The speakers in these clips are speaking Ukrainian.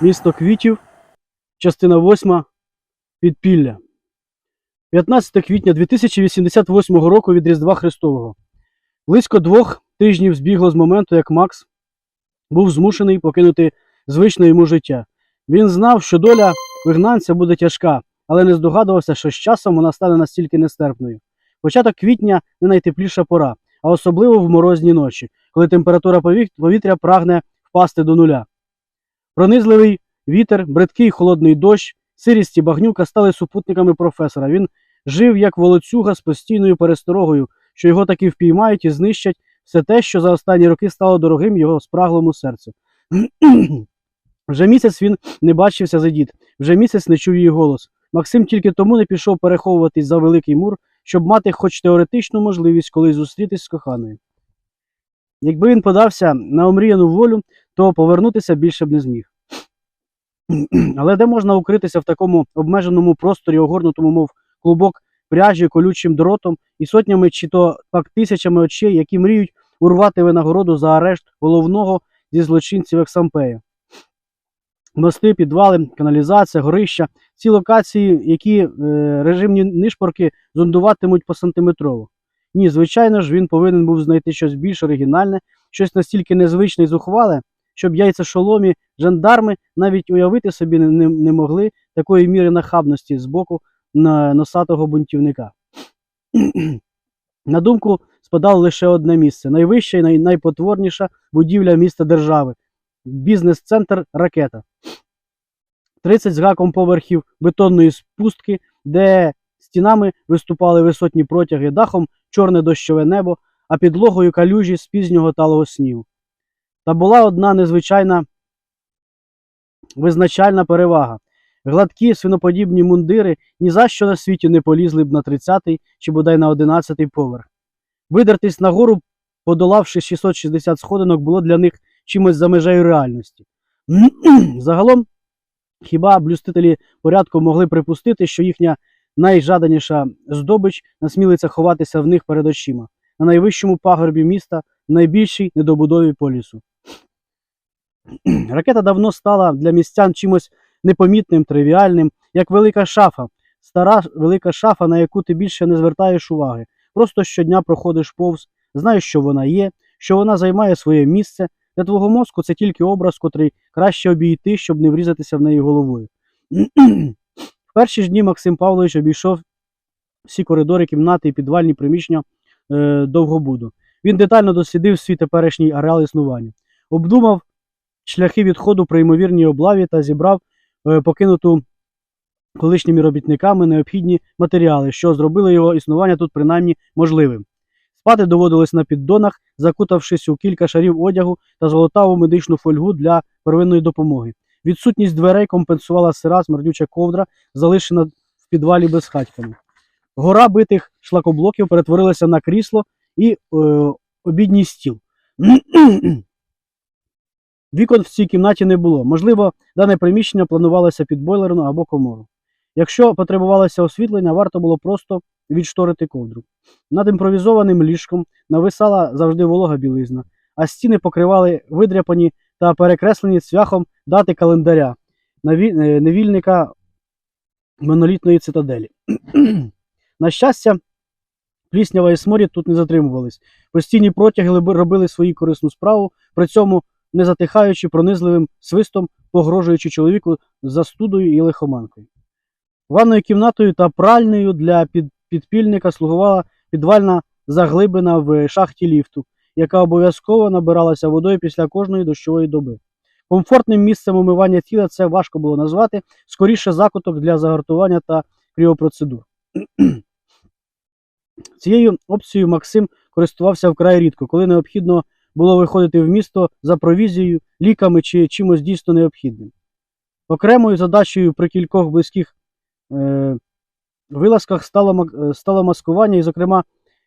Місто Квітів, частина 8. Підпілля. 15 квітня 2088 року від Різдва Христового. Близько двох тижнів збігло з моменту, як Макс був змушений покинути звичне йому життя. Він знав, що доля вигнанця буде тяжка, але не здогадувався, що з часом вона стане настільки нестерпною. Початок квітня не найтепліша пора, а особливо в морозні ночі, коли температура повітря прагне впасти до нуля. Пронизливий вітер, бридкий холодний дощ, сирість і багнюка стали супутниками професора. Він жив як волоцюга з постійною пересторогою, що його таки впіймають і знищать все те, що за останні роки стало дорогим його спраглому серцю. Вже місяць він не бачився за дід, вже місяць не чув її голос. Максим тільки тому не пішов переховуватись за великий мур, щоб мати хоч теоретичну можливість колись зустрітись з коханою. Якби він подався на омріяну волю, то повернутися більше б не зміг. Але де можна укритися в такому обмеженому просторі, огорнутому, мов клубок пряжі, колючим дротом і сотнями чи то пак тисячами очей, які мріють урвати винагороду за арешт головного зі злочинців Ексампея. Мости, підвали, каналізація, горища ці локації, які е, режимні нишпорки зондуватимуть посантиметрово. Ні, звичайно ж, він повинен був знайти щось більш оригінальне, щось настільки незвичне і зухвале, щоб яйця шоломі, жандарми навіть уявити собі не, не, могли такої міри нахабності з боку на носатого бунтівника. На думку спадало лише одне місце найвища і най, найпотворніша будівля міста держави бізнес-центр ракета. 30 з гаком поверхів бетонної спустки, де стінами виступали висотні протяги, дахом чорне дощове небо, а підлогою калюжі з пізнього талого снігу. Та була одна незвичайна визначальна перевага. Гладкі свиноподібні мундири ні за що на світі не полізли б на 30-й чи бодай на 11-й поверх. Видертись нагору, подолавши 660 сходинок, було для них чимось за межею реальності. Загалом, хіба блюстителі порядку могли припустити, що їхня найжаданіша здобич насмілиться ховатися в них перед очима, на найвищому пагорбі міста, в найбільшій недобудові полісу. Ракета давно стала для містян чимось непомітним, тривіальним, як велика шафа, стара велика шафа, на яку ти більше не звертаєш уваги. Просто щодня проходиш повз, знаєш, що вона є, що вона займає своє місце. Для твого мозку це тільки образ, котрий краще обійти, щоб не врізатися в неї головою. В перші ж дні Максим Павлович обійшов всі коридори, кімнати і підвальні приміщення е, Довгобуду. Він детально дослідив свій теперішній ареал існування, обдумав шляхи відходу при ймовірній облаві та зібрав е, покинуту колишніми робітниками необхідні матеріали, що зробили його існування тут принаймні можливим. Спати доводилось на піддонах, закутавшись у кілька шарів одягу та золотаву медичну фольгу для первинної допомоги. Відсутність дверей компенсувала сира смердюча ковдра, залишена в підвалі безхатьками. Гора битих шлакоблоків перетворилася на крісло і е, обідній стіл. Вікон в цій кімнаті не було. Можливо, дане приміщення планувалося під бойлерну або комору. Якщо потребувалося освітлення, варто було просто відшторити ковдру. Над імпровізованим ліжком нависала завжди волога білизна, а стіни покривали видряпані та перекреслені цвяхом дати календаря е, невільника монолітної цитаделі. На щастя, пліснява і сморід тут не затримувались. Постійні протяги робили свою корисну справу, при цьому не затихаючи пронизливим свистом, погрожуючи чоловіку застудою і лихоманкою. Ванною кімнатою та пральнею для під, підпільника слугувала підвальна заглибина в шахті ліфту, яка обов'язково набиралася водою після кожної дощової доби. Комфортним місцем умивання тіла це важко було назвати, скоріше закуток для загартування та кріопроцедур. Цією опцією Максим користувався вкрай рідко, коли необхідно було виходити в місто за провізією, ліками чи чимось дійсно необхідним. Окремою задачею при кількох близьких е, вилазках стало, е, стало маскування, і, зокрема,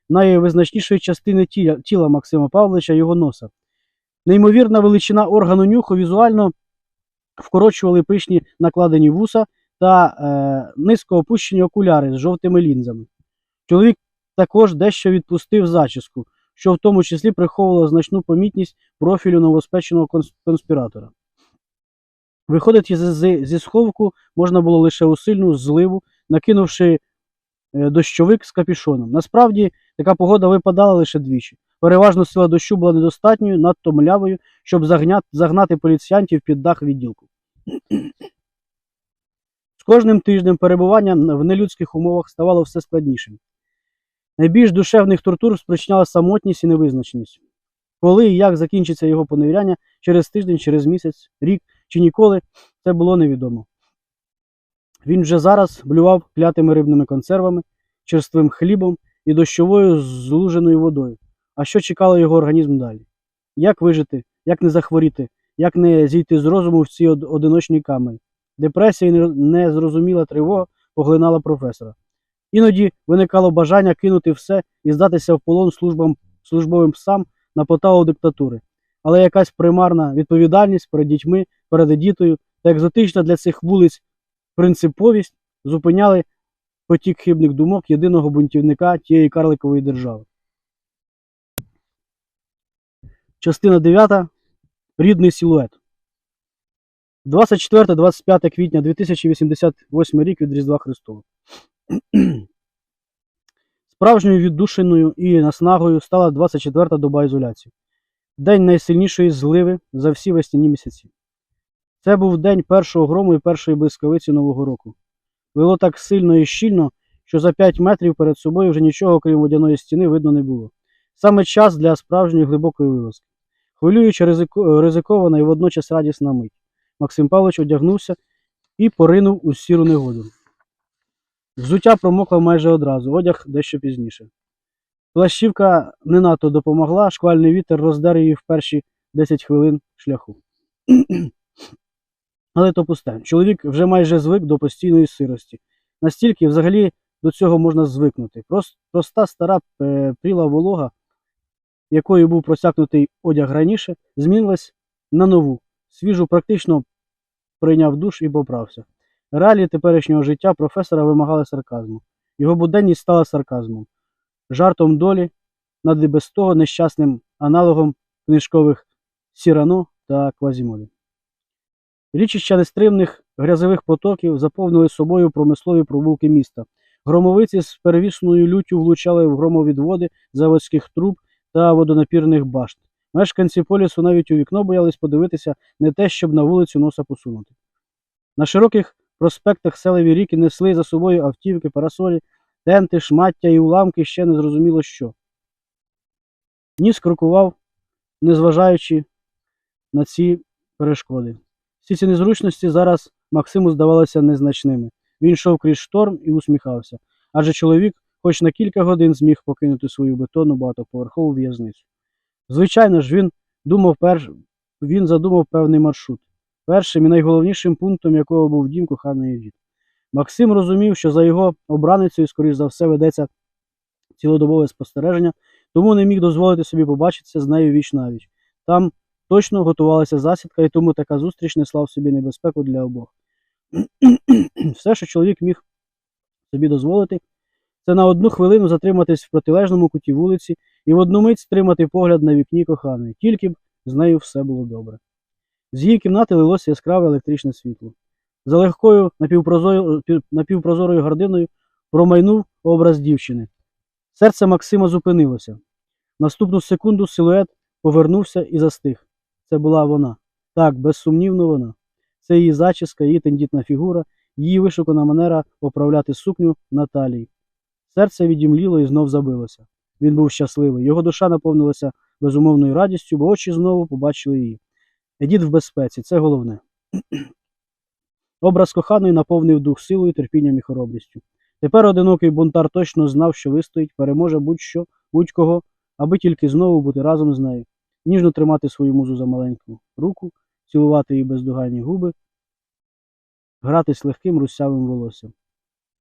найвизначнішої частини тіла, тіла Максима Павловича його носа. Неймовірна величина органу нюху візуально вкорочували пишні накладені вуса та е, низько опущені окуляри з жовтими лінзами. Чоловік також дещо відпустив зачіску, що в тому числі приховувало значну помітність профілю новоспеченого конспіратора. Виходити зі, сховку можна було лише у сильну зливу, накинувши е, дощовик з капюшоном. Насправді, така погода випадала лише двічі. Переважно сила дощу була недостатньою, надто млявою, щоб загнати поліціянтів під дах відділку. З кожним тижнем перебування в нелюдських умовах ставало все складнішим. Найбільш душевних тортур спричиняла самотність і невизначеність. Коли і як закінчиться його поневіряння через тиждень, через місяць, рік чи ніколи, це було невідомо. Він вже зараз блював клятими рибними консервами, черствим хлібом і дощовою злуженою водою. А що чекало його організм далі? Як вижити, як не захворіти, як не зійти з розуму в цій од- одиночній камері? Депресія і незрозуміла тривога поглинала професора. Іноді виникало бажання кинути все і здатися в полон службам, службовим псам на поталу диктатури. Але якась примарна відповідальність перед дітьми, перед едітою та екзотична для цих вулиць принциповість зупиняли потік хибних думок єдиного бунтівника тієї карликової держави. Частина 9. Рідний силует. 24-25 квітня 2088 рік від Різдва Христова. Справжньою віддушиною і наснагою стала 24-та доба ізоляції. День найсильнішої зливи за всі весняні місяці. Це був день першого грому і першої блискавиці Нового року. Лило так сильно і щільно, що за 5 метрів перед собою вже нічого, крім водяної стіни, видно не було. Саме час для справжньої глибокої вилазки. Хвилююча, ризико- ризикована і водночас радісна мить. Максим Павлович одягнувся і поринув у сіру негоду. Взуття промокло майже одразу, одяг дещо пізніше. Плащівка не надто допомогла, шквальний вітер роздер її в перші 10 хвилин шляху. Але то пусте. Чоловік вже майже звик до постійної сирості. Настільки взагалі до цього можна звикнути. Проста стара е, пріла волога, якою був просякнутий одяг раніше, змінилась на нову, свіжу, практично прийняв душ і поправся. Реалії теперішнього життя професора вимагали сарказму. Його буденність стала сарказмом, жартом долі над і без того нещасним аналогом книжкових Сірано та Квазімоди. Річища нестримних грязових потоків заповнили собою промислові провулки міста. Громовиці з перевісною люттю влучали в громовідводи заводських труб та водонапірних башт. Мешканці полісу навіть у вікно боялись подивитися не те, щоб на вулицю носа посунути. На широких проспектах селеві ріки несли за собою автівки, парасолі, тенти, шмаття і уламки ще не зрозуміло що. Ніс крокував, незважаючи на ці перешкоди. Всі ці незручності зараз Максиму здавалися незначними. Він йшов крізь шторм і усміхався, адже чоловік хоч на кілька годин зміг покинути свою бетонну багатоповерхову в'язницю. Звичайно ж, він думав перш... він задумав певний маршрут, першим і найголовнішим пунктом якого був дім коханої Віт. Максим розумів, що за його обраницею, скоріш за все, ведеться цілодобове спостереження, тому не міг дозволити собі побачитися з нею віч на віч. Там точно готувалася засідка, і тому така зустріч несла в собі небезпеку для обох. Все, що чоловік міг собі дозволити, це на одну хвилину затриматись в протилежному куті вулиці і в одну мить стримати погляд на вікні коханої, тільки б з нею все було добре. З її кімнати лилося яскраве електричне світло. За легкою напівпрозорою, пі- напівпрозорою гардиною промайнув образ дівчини. Серце Максима зупинилося. Наступну секунду силует повернувся і застиг. Це була вона. Так, безсумнівно вона. Це її зачіска, її тендітна фігура, її вишукана манера поправляти сукню на талії. Серце відімліло і знов забилося. Він був щасливий. Його душа наповнилася безумовною радістю, бо очі знову побачили її. Едіт в безпеці, це головне. Образ коханої наповнив дух силою, терпінням і хоробрістю. Тепер одинокий бунтар точно знав, що вистоїть, переможе будь-що, будь-кого, аби тільки знову бути разом з нею, ніжно тримати свою музу за маленьку руку, цілувати її бездоганні губи, гратись легким русявим волоссям.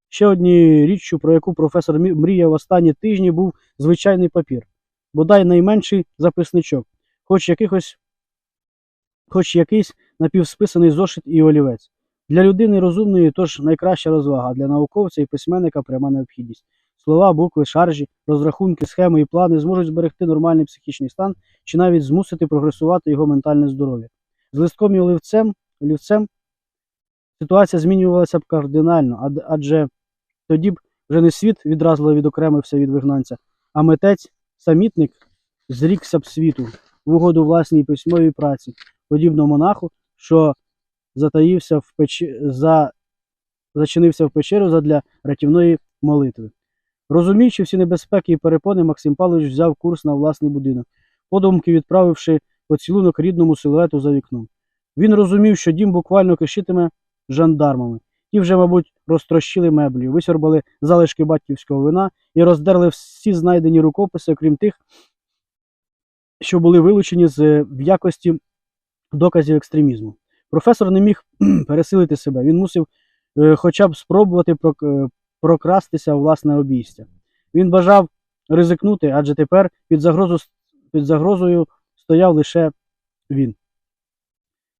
Ще однією річчю, про яку професор мріяв останні тижні, був звичайний папір, бодай найменший записничок, хоч якихось, хоч якийсь напівсписаний зошит і олівець. Для людини розумної тож найкраща розвага, а для науковця і письменника пряма необхідність. Слова, букви, шаржі, розрахунки, схеми і плани зможуть зберегти нормальний психічний стан чи навіть змусити прогресувати його ментальне здоров'я. З листком і олівцем, олівцем ситуація змінювалася б кардинально, адже тоді б вже не світ відразливо відокремився від вигнанця, а митець, самітник зрікся б світу в угоду власній письмовій праці, подібно монаху, що затаївся в печі... за... зачинився в печеру задля рятівної молитви. Розуміючи всі небезпеки і перепони, Максим Павлович взяв курс на власний будинок, подумки відправивши поцілунок рідному силуету за вікном. Він розумів, що дім буквально кишитиме жандармами. Ті вже, мабуть, розтрощили меблі, висорбали залишки батьківського вина і роздерли всі знайдені рукописи, окрім тих, що були вилучені з в якості доказів екстремізму. Професор не міг пересилити себе. Він мусив е, хоча б спробувати е, прокрастися у власне обійстя. Він бажав ризикнути, адже тепер під, загрозу, під загрозою стояв лише він.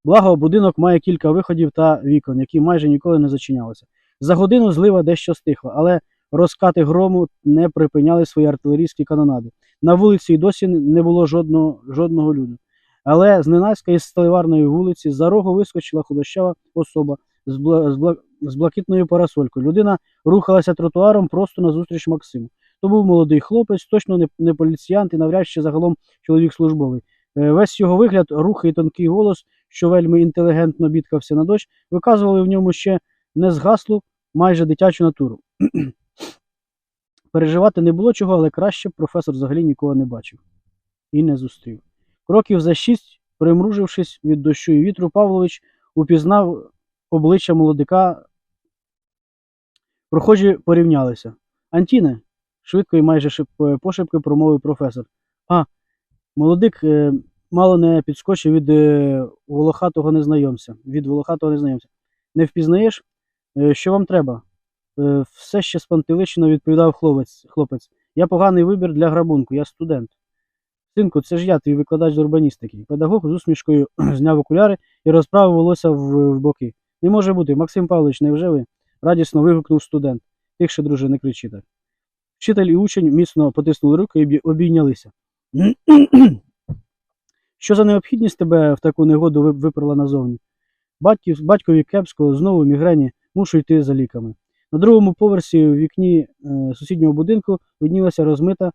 Благо, будинок має кілька виходів та вікон, які майже ніколи не зачинялися. За годину злива дещо стихла, але розкати грому не припиняли свої артилерійські канонади. На вулиці й досі не було жодного, жодного люду. Але зненацька із сталеварної вулиці за рогу вискочила худощава особа з, бла, з, бла, з блакитною парасолькою. Людина рухалася тротуаром просто назустріч Максиму. То був молодий хлопець, точно не, не поліціянт і навряд чи загалом чоловік службовий. Е, Весь його вигляд, рухи і тонкий голос, що вельми інтелігентно бідкався на дощ, виказували в ньому ще не згаслу майже дитячу натуру. Переживати не було чого, але краще професор взагалі нікого не бачив і не зустрів. Кроків за шість, примружившись від дощу і вітру, Павлович упізнав обличчя молодика. Прохожі порівнялися. Антіне, швидко і майже шип- пошепки промовив професор. А, молодик е, мало не підскочив від е, волохатого незнайомця. Від волохатого незнайомця. Не впізнаєш, Е, що вам треба? Е, все ще спантеличено відповідав хлопець. хлопець. Я поганий вибір для грабунку, я студент. Синку, це ж я, твій викладач з урбаністики. Педагог з усмішкою зняв окуляри і розправив волосся в, в боки. Не може бути, Максим Павлович, невже ви? радісно вигукнув студент. Тихше, друже, не кричи так. Вчитель і учень міцно потиснули руки і обійнялися. Що за необхідність тебе в таку негоду ви- виперла назовні? Батьків, батькові кепсько, знову мігрені, мушу йти за ліками. На другому поверсі у вікні е, сусіднього будинку виднілася розмита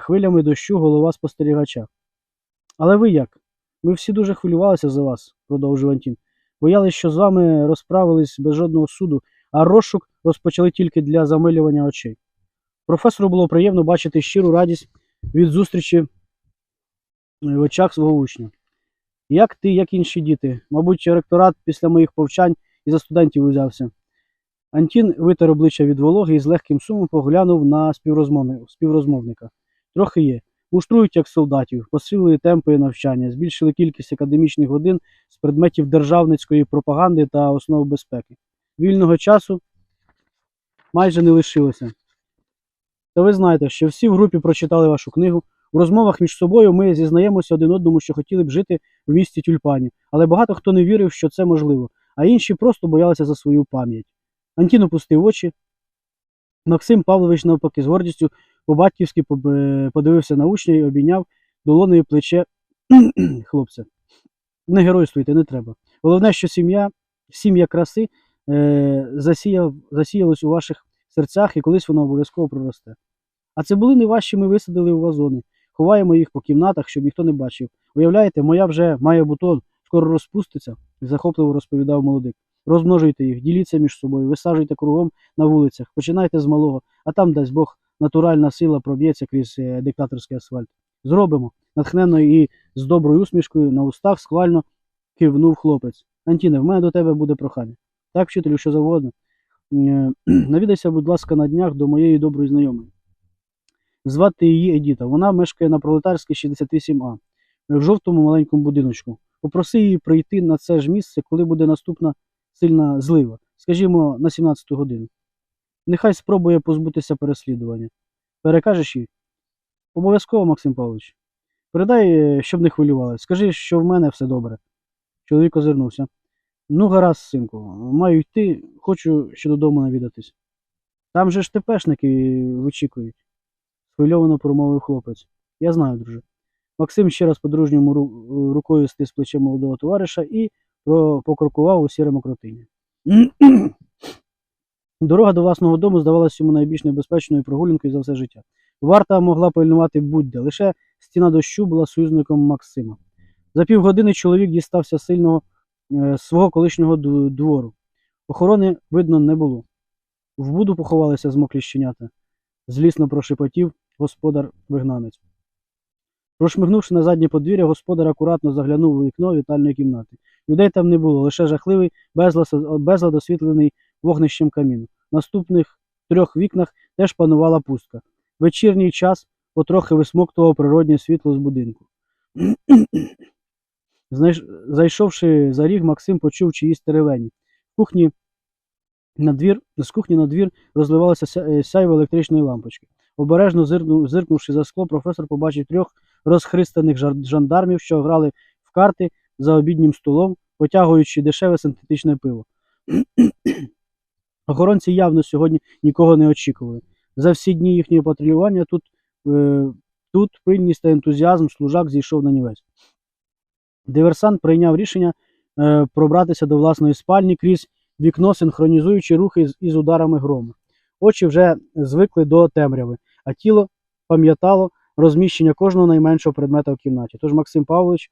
хвилями дощу голова спостерігача. Але ви як? Ми всі дуже хвилювалися за вас, продовжив Антін. Боялись, що з вами розправились без жодного суду, а розшук розпочали тільки для замилювання очей. Професору було приємно бачити щиру радість від зустрічі е, в очах свого учня. Як ти, як інші діти? Мабуть, ректорат після моїх повчань і за студентів узявся. Антін витер обличчя від вологи і з легким сумом поглянув на співрозмовника. Трохи є. Муштрують як солдатів, посилили темпи навчання, збільшили кількість академічних годин з предметів державницької пропаганди та основ безпеки. Вільного часу майже не лишилося. Та ви знаєте, що всі в групі прочитали вашу книгу. У розмовах між собою ми зізнаємося один одному, що хотіли б жити в місті тюльпанів, але багато хто не вірив, що це можливо, а інші просто боялися за свою пам'ять. Антін опустив очі. Максим Павлович, навпаки, з гордістю по-батьківськи е, подивився на учня і обійняв долоною плече хлопця. Не геройствуйте, не треба. Головне, що сім'я, сім'я краси е, засіяв, засіялась у ваших серцях і колись воно обов'язково проросте. А цибулини ваші ми висадили у вазони, ховаємо їх по кімнатах, щоб ніхто не бачив. Уявляєте, моя вже має бутон, скоро розпуститься, захопливо розповідав молодик. Розмножуйте їх, діліться між собою, висаджуйте кругом на вулицях, починайте з малого, а там, дасть Бог, натуральна сила проб'ється крізь е, диктаторський асфальт. Зробимо. Натхненно і з доброю усмішкою на устах схвально кивнув хлопець. Антіне, в мене до тебе буде прохання. Так, вчителю, що завгодно. Е, Навідайся, будь ласка, на днях до моєї доброї знайомої. Звати її Едіта. Вона мешкає на пролетарській 67А в жовтому маленькому будиночку. Попроси її прийти на це ж місце, коли буде наступна сильна злива, скажімо, на 17 годину. Нехай спробує позбутися переслідування. Перекажеш їй? Обов'язково, Максим Павлович. Передай, е, щоб не хвилювалась. Скажи, що в мене все добре. Чоловік озирнувся. Ну, гаразд, синку, маю йти, хочу ще додому навідатись. Там же ж ТПшники вичікують, схвильовано промовив хлопець. Я знаю, друже. Максим ще раз по-дружньому рукою стис плече молодого товариша і покрокував у сірому кротині. Дорога до власного дому здавалася йому найбільш небезпечною прогулянкою за все життя. Варта могла пильнувати будь-де, лише стіна дощу була союзником Максима. За півгодини чоловік дістався сильного е, свого колишнього двору. Охорони видно не було. В буду поховалися змоклі щенята. Злісно прошепотів господар вигнанець. Прошмигнувши на заднє подвір'я, господар акуратно заглянув у вікно вітальної кімнати. Людей там не було, лише жахливий безлад, освітлений вогнищем каміну. В наступних трьох вікнах теж панувала пустка. Вечірній час потрохи висмоктував природнє світло з будинку. Зайшовши за ріг, Максим почув чиїсь теревені. Кухні на двір, з кухні на двір розливалося е, сяйво електричної лампочки. Обережно зиркнувши за скло, професор побачив трьох розхристаних жандармів, що грали в карти за обіднім столом, потягуючи дешеве синтетичне пиво. Охоронці явно сьогодні нікого не очікували. За всі дні їхнього патрулювання тут, е, тут пильність та ентузіазм служак зійшов на нівець. Диверсант прийняв рішення е, пробратися до власної спальні крізь вікно, синхронізуючи рухи з- із ударами грому. Очі вже звикли до темряви, а тіло пам'ятало розміщення кожного найменшого предмета в кімнаті. Тож Максим Павлович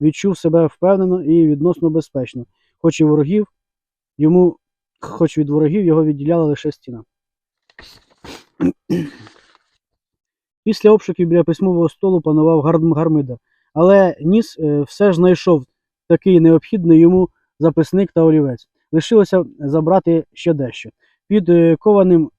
відчув себе впевнено і відносно безпечно, хоч і ворогів йому, хоч від ворогів його відділяла лише стіна. Після обшуків біля письмового столу панував гар- гармидар, але ніс е, все ж знайшов такий необхідний йому записник та олівець. Лишилося забрати ще дещо. Під е, кованим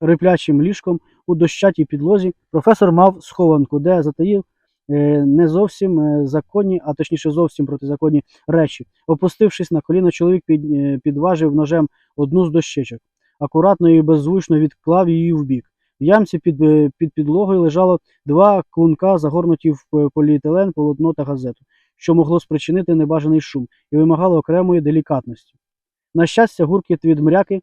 риплячим ліжком у дощатій підлозі професор мав схованку, де затаїв не зовсім е, законні, а точніше зовсім протизаконні речі. Опустившись на коліно, чоловік е, підважив ножем одну з дощечок. Акуратно і беззвучно відклав її вбік. В ямці під, е, під підлогою лежало два клунка, загорнуті в е, поліетилен, полотно та газету, що могло спричинити небажаний шум і вимагало окремої делікатності. На щастя, гуркіт від мряки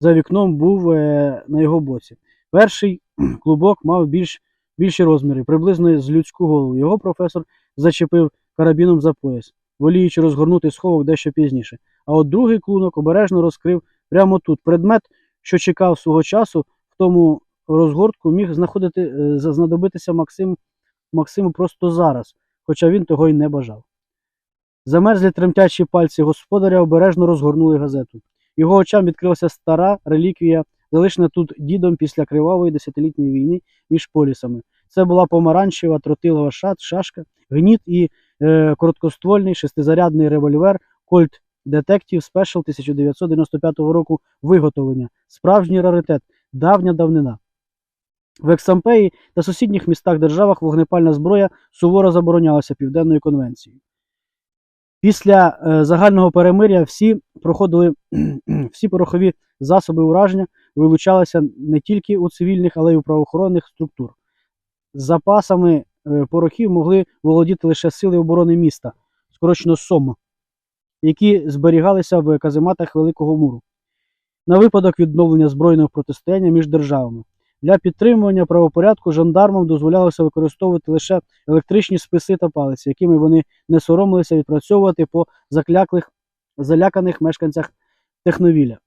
за вікном був е, на його боці. Перший клубок мав більш, більші розміри, приблизно з людську голову. Його професор зачепив карабіном за пояс, воліючи розгорнути сховок дещо пізніше. А от другий клунок обережно розкрив прямо тут. Предмет, що чекав свого часу, в тому розгортку міг знаходити, е, знадобитися Максим, Максиму просто зараз, хоча він того й не бажав. Замерзлі тремтячі пальці господаря обережно розгорнули газету. Його очам відкрилася стара реліквія, залишена тут дідом після кривавої десятилітньої війни між полісами. Це була помаранчева тротилова шашка, гніт і е, короткоствольний шестизарядний револьвер Colt Detective Special 1995 року виготовлення. Справжній раритет, давня давнина. В Ексампеї та сусідніх містах державах вогнепальна зброя суворо заборонялася Південною конвенцією. Після е, загального перемиря всі проходили всі порохові засоби ураження вилучалися не тільки у цивільних, але й у правоохоронних структур. Запасами е, порохів могли володіти лише сили оборони міста, скорочено СОМ, які зберігалися в казематах Великого Муру на випадок відновлення збройного протистояння між державами. Для підтримування правопорядку жандармам дозволялося використовувати лише електричні списи та палиці, якими вони не соромилися відпрацьовувати по закляклих, заляканих мешканцях техновілля.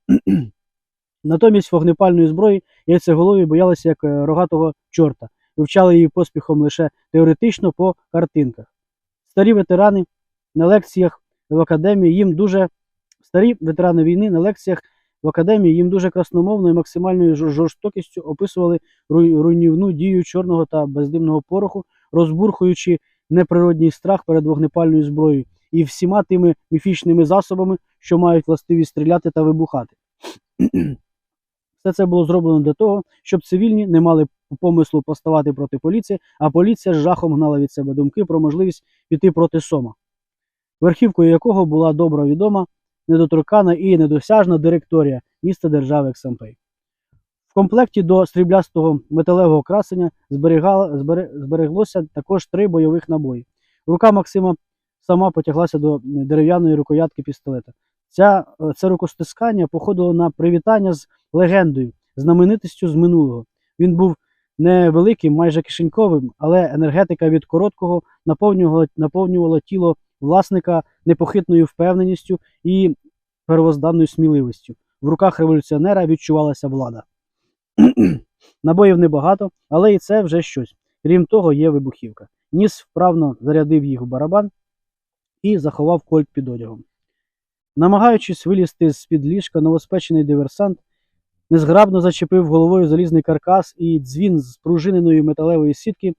Натомість вогнепальної зброї яйцеголові боялися як е, рогатого чорта, вивчали її поспіхом лише теоретично по картинках. Старі ветерани на лекціях в академії їм дуже старі ветерани війни на лекціях в академії їм дуже красномовною і максимальною жорстокістю описували руйнівну дію чорного та бездимного пороху, розбурхуючи неприродній страх перед вогнепальною зброєю і всіма тими міфічними засобами, що мають властивість стріляти та вибухати. Все це було зроблено для того, щоб цивільні не мали помислу поставати проти поліції, а поліція з жахом гнала від себе думки про можливість піти проти Сома, верхівкою якого була добре відома, недоторкана і недосяжна директорія міста держави Ексампей. В комплекті до сріблястого металевого красення зберігала, збере- збереглося також три бойових набої. Рука Максима сама потяглася до дерев'яної рукоятки пістолета. Ця, е, це рукостискання походило на привітання з легендою, знаменитістю з минулого. Він був невеликим, майже кишеньковим, але енергетика від короткого наповнювала, наповнювала тіло власника непохитною впевненістю і первозданною сміливістю. В руках революціонера відчувалася влада. Набоїв небагато, але і це вже щось. Крім того, є вибухівка. Ніс вправно зарядив їх в барабан і заховав кольт під одягом. Намагаючись вилізти з-під ліжка, новоспечений диверсант незграбно зачепив головою залізний каркас, і дзвін з пружиненої металевої сітки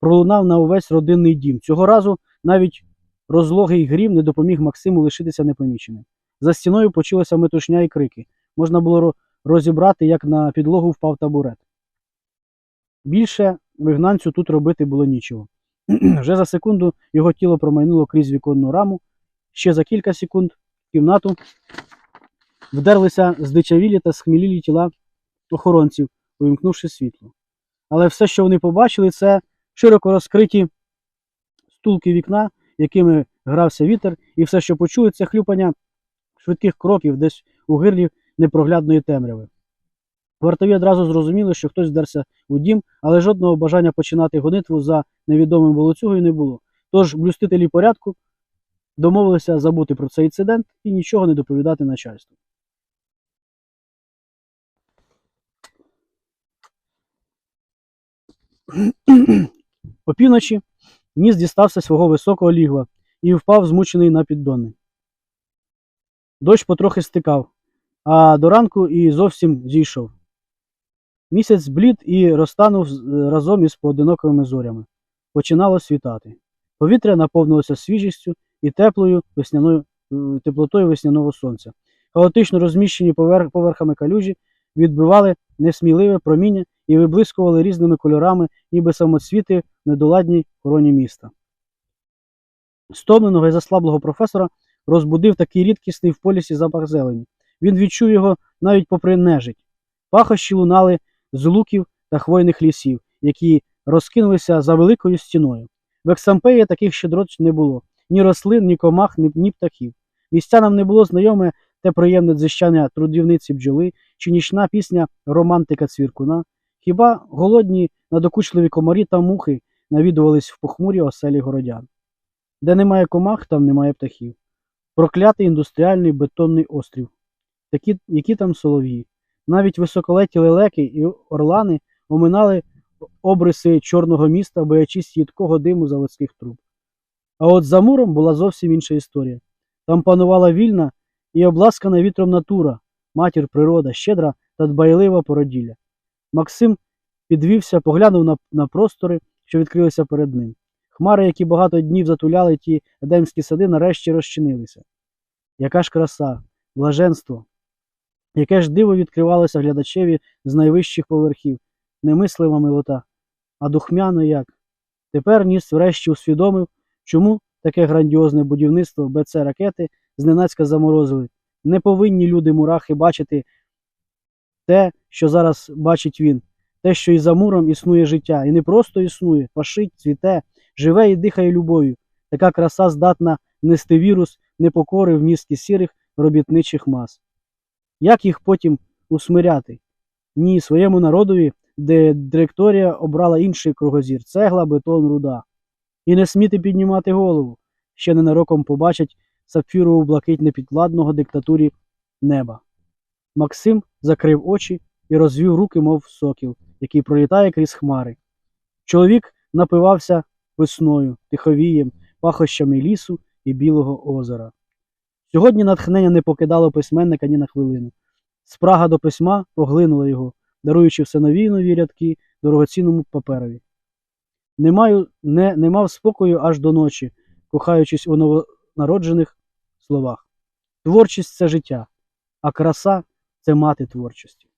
пролунав на увесь родинний дім. Цього разу навіть розлогий грім не допоміг Максиму лишитися непоміченим. За стіною почулася метушня і крики. Можна було розібрати, як на підлогу впав табурет. Більше вигнанцю тут робити було нічого. Вже за секунду його тіло промайнуло крізь віконну раму. Ще за кілька секунд кімнату вдерлися здичавілі та схмілілі тіла охоронців, увімкнувши світло. Але все, що вони побачили, це широко розкриті стулки вікна, якими грався вітер, і все, що почули, це хлюпання швидких кроків десь у гирлі непроглядної темряви. Вартові одразу зрозуміли, що хтось вдерся у дім, але жодного бажання починати гонитву за невідомим волоцюгою не було. Тож блюстителі порядку домовилися забути про цей інцидент і нічого не доповідати начальству. Опівночі ніс дістався свого високого лігва і впав змучений на піддони. Дощ потрохи стикав, а до ранку і зовсім зійшов. Місяць блід і розтанув разом із поодиноковими зорями. Починало світати. Повітря наповнилося свіжістю і теплою весняною, е, теплотою весняного сонця. Хаотично розміщені поверх, поверхами калюжі відбивали несміливе проміння і виблискували різними кольорами, ніби самоцвіти в недоладній короні міста. Стомленого і заслаблого професора розбудив такий рідкісний в полісі запах зелені. Він відчув його навіть попри нежить. Пахощі лунали з луків та хвойних лісів, які розкинулися за великою стіною. В Ексампеї таких щедрот не було ні рослин, ні комах, ні, ні птахів. Містянам не було знайоме те приємне дзищання трудівниці бджоли чи нічна пісня романтика цвіркуна. Хіба голодні надокучливі комарі та мухи навідувались в похмурі оселі городян. Де немає комах, там немає птахів. Проклятий індустріальний бетонний острів. Такі, які там солов'ї. Навіть високолеті лелеки і орлани оминали обриси чорного міста, боячись їдкого диму заводських труб. А от за муром була зовсім інша історія. Там панувала вільна і обласкана вітром натура, матір природа, щедра та дбайлива породілля. Максим підвівся, поглянув на, на простори, що відкрилися перед ним. Хмари, які багато днів затуляли ті едемські сади, нарешті розчинилися. Яка ж краса, блаженство, яке ж диво відкривалося глядачеві з найвищих поверхів, немислива милота, а духмяно як. Тепер ніс врешті усвідомив, чому таке грандіозне будівництво БЦ ракети зненацька заморозили. Не повинні люди мурахи бачити те, що зараз бачить він, те, що і за муром існує життя, і не просто існує, пашить, цвіте, живе і дихає любов'ю. Така краса здатна нести вірус непокори в мізки сірих робітничих мас. Як їх потім усмиряти? Ні, своєму народові, де директорія обрала інший кругозір цегла, бетон, руда. І не сміти піднімати голову, ще ненароком побачать сапфірову блакить непідкладного диктатурі неба. Максим закрив очі і розвів руки, мов сокіл, який пролітає крізь хмари. Чоловік напивався весною, тиховієм, пахощами лісу і білого озера. Сьогодні натхнення не покидало письменника ні на хвилину. Спрага до письма поглинула його, даруючи все нові нові рядки дорогоцінному паперові. Не, маю, не, не мав спокою аж до ночі, кохаючись у новонароджених словах. Творчість це життя, а краса це мати творчості.